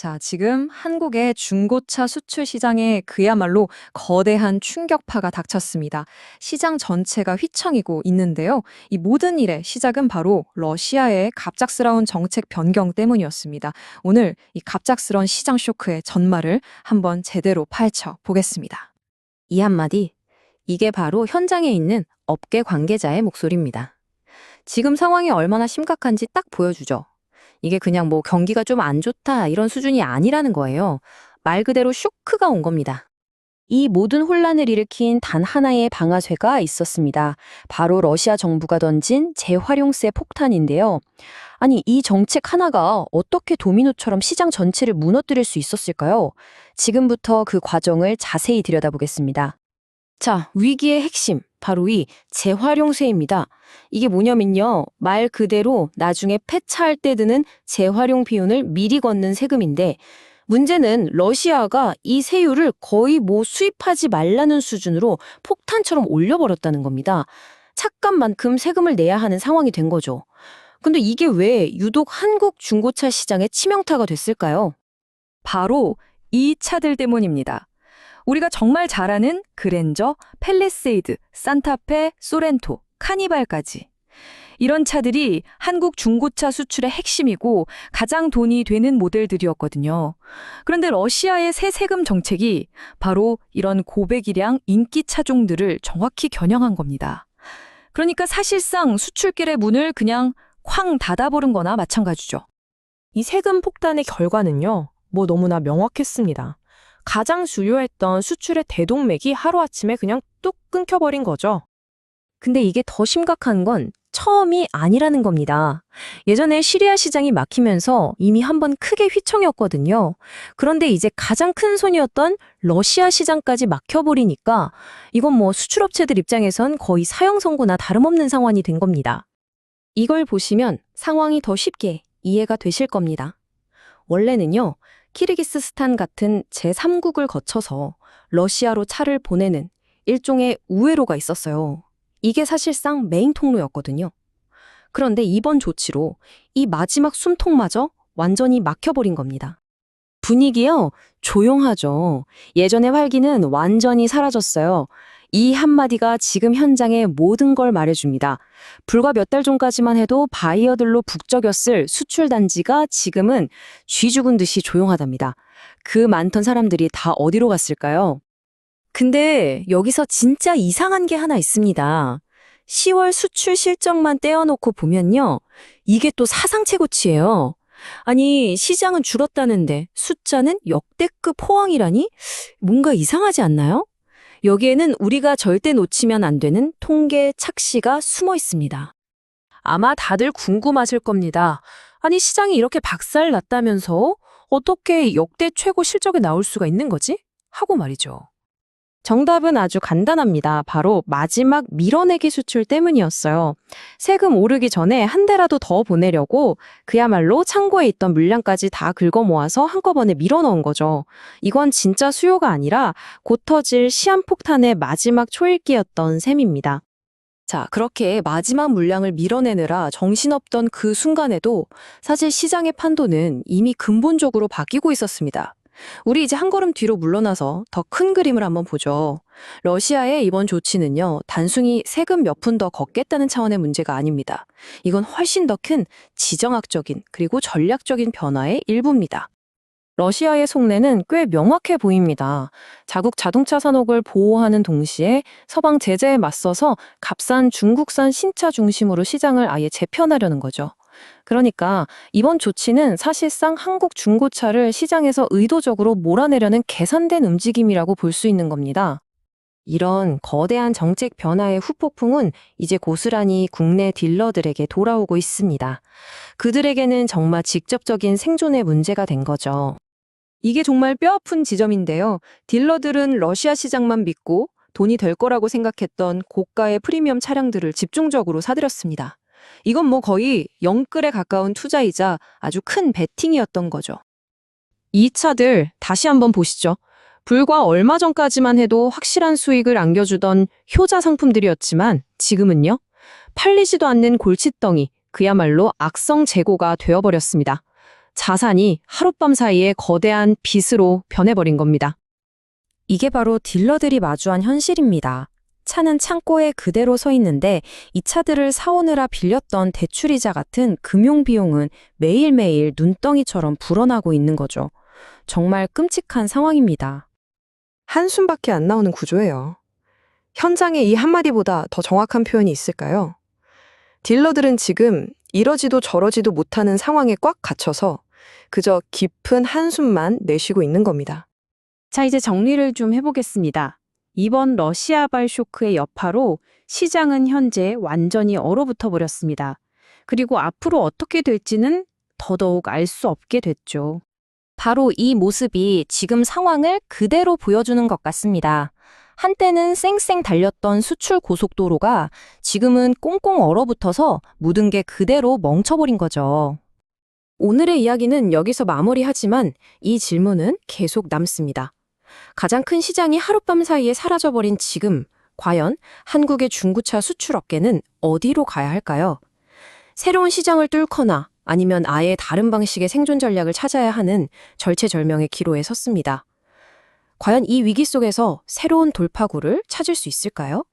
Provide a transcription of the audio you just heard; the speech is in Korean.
자, 지금 한국의 중고차 수출 시장에 그야말로 거대한 충격파가 닥쳤습니다. 시장 전체가 휘청이고 있는데요. 이 모든 일의 시작은 바로 러시아의 갑작스러운 정책 변경 때문이었습니다. 오늘 이 갑작스러운 시장 쇼크의 전말을 한번 제대로 파헤쳐 보겠습니다. 이 한마디, 이게 바로 현장에 있는 업계 관계자의 목소리입니다. 지금 상황이 얼마나 심각한지 딱 보여주죠. 이게 그냥 뭐 경기가 좀 안 좋다 이런 수준이 아니라는 거예요. 말 그대로 쇼크가 온 겁니다. 이 모든 혼란을 일으킨 단 하나의 방아쇠가 있었습니다. 바로 러시아 정부가 던진 재활용세 폭탄인데요. 아니, 이 정책 하나가 어떻게 도미노처럼 시장 전체를 무너뜨릴 수 있었을까요? 지금부터 그 과정을 자세히 들여다보겠습니다. 자, 위기의 핵심, 바로 이 재활용세입니다. 이게 뭐냐면요. 말 그대로 나중에 폐차할 때 드는 재활용 비용을 미리 걷는 세금인데, 문제는 러시아가 이 세율을 거의 뭐 수입하지 말라는 수준으로 폭탄처럼 올려버렸다는 겁니다. 착감만큼 세금을 내야 하는 상황이 된 거죠. 근데 이게 왜 유독 한국 중고차 시장에 치명타가 됐을까요? 바로 이 차들 때문입니다. 우리가 정말 잘 아는 그랜저, 펠리세이드, 산타페, 소렌토, 카니발까지. 이런 차들이 한국 중고차 수출의 핵심이고 가장 돈이 되는 모델들이었거든요. 그런데 러시아의 새 세금 정책이 바로 이런 고배기량 인기 차종들을 정확히 겨냥한 겁니다. 그러니까 사실상 수출길의 문을 그냥 쾅 닫아버린 거나 마찬가지죠. 이 세금 폭탄의 결과는요, 뭐 너무나 명확했습니다. 가장 주요했던 수출의 대동맥이 하루아침에 그냥 뚝 끊겨버린 거죠. 근데 이게 더 심각한 건 처음이 아니라는 겁니다. 예전에 시리아 시장이 막히면서 이미 한 번 크게 휘청였거든요. 그런데 이제 가장 큰 손이었던 러시아 시장까지 막혀버리니까 이건 뭐 수출업체들 입장에선 거의 사형 선고나 다름없는 상황이 된 겁니다. 이걸 보시면 상황이 더 쉽게 이해가 되실 겁니다. 원래는요, 키르기스스탄 같은 제3국을 거쳐서 러시아로 차를 보내는 일종의 우회로가 있었어요. 이게 사실상 메인 통로였거든요. 그런데 이번 조치로 이 마지막 숨통마저 완전히 막혀버린 겁니다. 분위기요, 조용하죠. 예전의 활기는 완전히 사라졌어요. 이 한마디가 지금 현장의 모든 걸 말해줍니다. 불과 몇 달 전까지만 해도 바이어들로 북적였을 수출 단지가 지금은 쥐 죽은 듯이 조용하답니다. 그 많던 사람들이 다 어디로 갔을까요? 근데 여기서 진짜 이상한 게 하나 있습니다. 10월 수출 실적만 떼어놓고 보면요. 이게 또 사상 최고치예요. 아니, 시장은 줄었다는데 숫자는 역대급 호황이라니? 뭔가 이상하지 않나요? 여기에는 우리가 절대 놓치면 안 되는 통계 착시가 숨어 있습니다. 아마 다들 궁금하실 겁니다. 아니, 시장이 이렇게 박살 났다면서 어떻게 역대 최고 실적에 나올 수가 있는 거지? 하고 말이죠. 정답은 아주 간단합니다. 바로 마지막 밀어내기 수출 때문이었어요. 세금 오르기 전에 한 대라도 더 보내려고 그야말로 창고에 있던 물량까지 다 긁어 모아서 한꺼번에 밀어넣은 거죠. 이건 진짜 수요가 아니라 곧 터질 시한폭탄의 마지막 초읽기였던 셈입니다. 자, 그렇게 마지막 물량을 밀어내느라 정신없던 그 순간에도 사실 시장의 판도는 이미 근본적으로 바뀌고 있었습니다. 우리 이제 한 걸음 뒤로 물러나서 더 큰 그림을 한번 보죠. 러시아의 이번 조치는요, 단순히 세금 몇 푼 더 걷겠다는 차원의 문제가 아닙니다. 이건 훨씬 더 큰 지정학적인 그리고 전략적인 변화의 일부입니다. 러시아의 속내는 꽤 명확해 보입니다. 자국 자동차 산업을 보호하는 동시에 서방 제재에 맞서서 값싼 중국산 신차 중심으로 시장을 아예 재편하려는 거죠. 그러니까 이번 조치는 사실상 한국 중고차를 시장에서 의도적으로 몰아내려는 계산된 움직임이라고 볼 수 있는 겁니다. 이런 거대한 정책 변화의 후폭풍은 이제 고스란히 국내 딜러들에게 돌아오고 있습니다. 그들에게는 정말 직접적인 생존의 문제가 된 거죠. 이게 정말 뼈아픈 지점인데요. 딜러들은 러시아 시장만 믿고 돈이 될 거라고 생각했던 고가의 프리미엄 차량들을 집중적으로 사들였습니다. 이건 뭐 거의 영끌에 가까운 투자이자 아주 큰 베팅이었던 거죠. 이 차들 다시 한번 보시죠. 불과 얼마 전까지만 해도 확실한 수익을 안겨주던 효자 상품들이었지만 지금은요. 팔리지도 않는 골칫덩이, 그야말로 악성 재고가 되어버렸습니다. 자산이 하룻밤 사이에 거대한 빚으로 변해버린 겁니다. 이게 바로 딜러들이 마주한 현실입니다. 차는 창고에 그대로 서 있는데 이 차들을 사오느라 빌렸던 대출이자 같은 금융 비용은 매일매일 눈덩이처럼 불어나고 있는 거죠. 정말 끔찍한 상황입니다. 한숨밖에 안 나오는 구조예요. 현장에 이 한마디보다 더 정확한 표현이 있을까요? 딜러들은 지금 이러지도 저러지도 못하는 상황에 꽉 갇혀서 그저 깊은 한숨만 내쉬고 있는 겁니다. 자, 이제 정리를 좀 해보겠습니다. 이번 러시아발 쇼크의 여파로 시장은 현재 완전히 얼어붙어 버렸습니다. 그리고 앞으로 어떻게 될지는 더더욱 알 수 없게 됐죠. 바로 이 모습이 지금 상황을 그대로 보여주는 것 같습니다. 한때는 쌩쌩 달렸던 수출 고속도로가 지금은 꽁꽁 얼어붙어서 모든 게 그대로 멈춰버린 거죠. 오늘의 이야기는 여기서 마무리하지만 이 질문은 계속 남습니다. 가장 큰 시장이 하룻밤 사이에 사라져버린 지금, 과연 한국의 중고차 수출 업계는 어디로 가야 할까요? 새로운 시장을 뚫거나 아니면 아예 다른 방식의 생존 전략을 찾아야 하는 절체절명의 기로에 섰습니다. 과연 이 위기 속에서 새로운 돌파구를 찾을 수 있을까요?